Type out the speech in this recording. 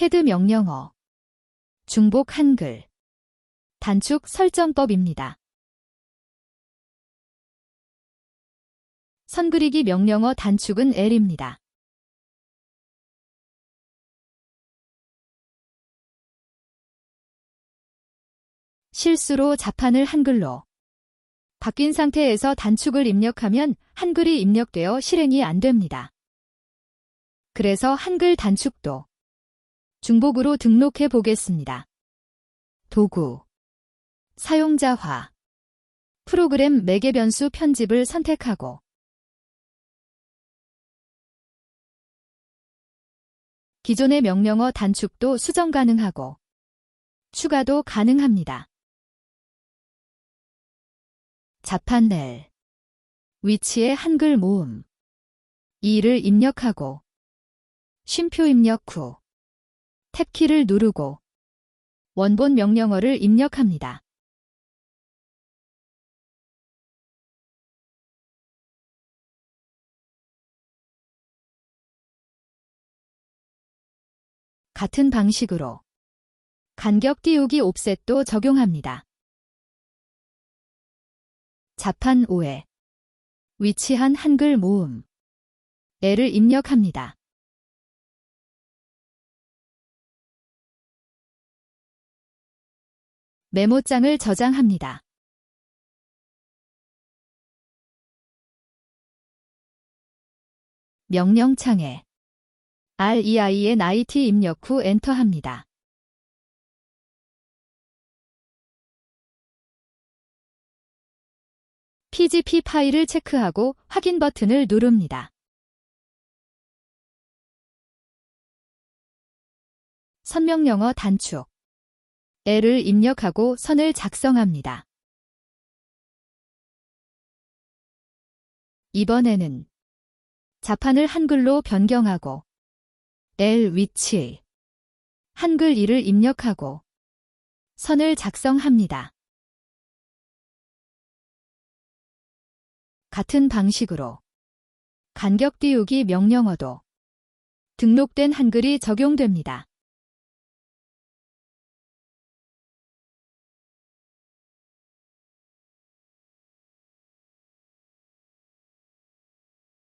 캐드 명령어 중복 한글 단축 설정법입니다. 선그리기 명령어 단축은 L입니다. 실수로 자판을 한글로 바뀐 상태에서 단축을 입력하면 한글이 입력되어 실행이 안 됩니다. 그래서 한글 단축도 중복으로 등록해 보겠습니다. 도구 사용자화 프로그램 매개 변수 편집을 선택하고 기존의 명령어 단축도 수정 가능하고 추가도 가능합니다. 자판넬 위치에 한글 모음 2를 입력하고 쉼표 입력 후 탭키를 누르고 원본 명령어를 입력합니다. 같은 방식으로 간격 띄우기 옵셋도 적용합니다. 자판 5에 위치한 한글 모음 L을 입력합니다. 메모장을 저장합니다. 명령창에 REIN IT 입력 후 엔터합니다. PGP 파일을 체크하고 확인 버튼을 누릅니다. 선명영어 단축 L을 입력하고 선을 작성합니다. 이번에는 자판을 한글로 변경하고 L 위치 한글 2를 입력하고 선을 작성합니다. 같은 방식으로 간격 띄우기 명령어도 등록된 한글이 적용됩니다.